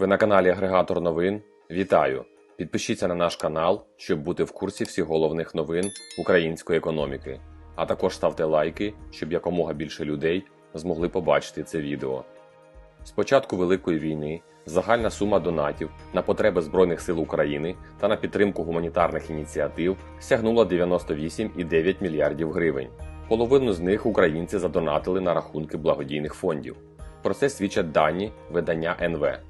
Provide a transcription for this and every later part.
Ви на каналі Агрегатор новин. Вітаю! Підпишіться на наш канал, щоб бути в курсі всіх головних новин української економіки. А також ставте лайки, щоб якомога більше людей змогли побачити це відео. З початку Великої війни загальна сума донатів на потреби Збройних сил України та на підтримку гуманітарних ініціатив сягнула 98,9 мільярдів гривень. Половину з них українці задонатили на рахунки благодійних фондів. Про це свідчать дані видання НВ.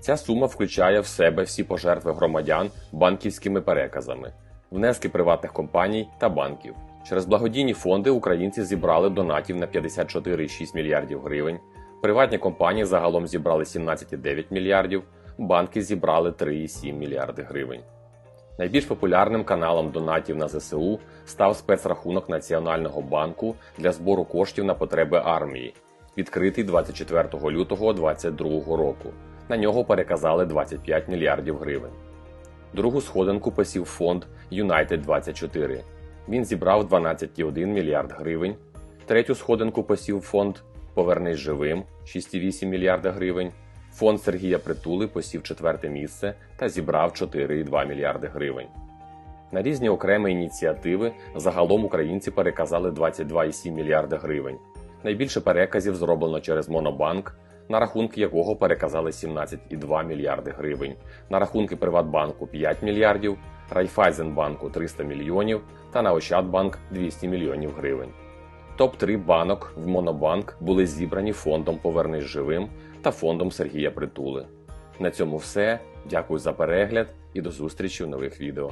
Ця сума включає в себе всі пожертви громадян банківськими переказами, внески приватних компаній та банків. Через благодійні фонди українці зібрали донатів на 54,6 мільярдів гривень. Приватні компанії загалом зібрали 17,9 мільярдів, банки зібрали 3,7 мільярди гривень. Найбільш популярним каналом донатів на ЗСУ став спецрахунок Національного банку для збору коштів на потреби армії, відкритий 24 лютого 2022 року. На нього переказали 25 мільярдів гривень. Другу сходинку посів фонд United 24 Він зібрав 12,1 мільярд гривень. Третю сходинку посів фонд Повернись живим 6,8 мільярда гривень. Фонд Сергія Притули посів четверте місце та зібрав 4,2 мільярди гривень. На різні окремі ініціативи загалом українці переказали 22,7 мільярда гривень. Найбільше переказів зроблено через Монобанк, на рахунки якого переказали 17,2 мільярди гривень, на рахунки Приватбанку 5 мільярдів, Райфайзенбанку 300 мільйонів та на Ощадбанк 200 мільйонів гривень. Топ-3 банок в Монобанк були зібрані фондом Повернись живим та фондом Сергія Притули. На цьому все. Дякую за перегляд і до зустрічі в нових відео.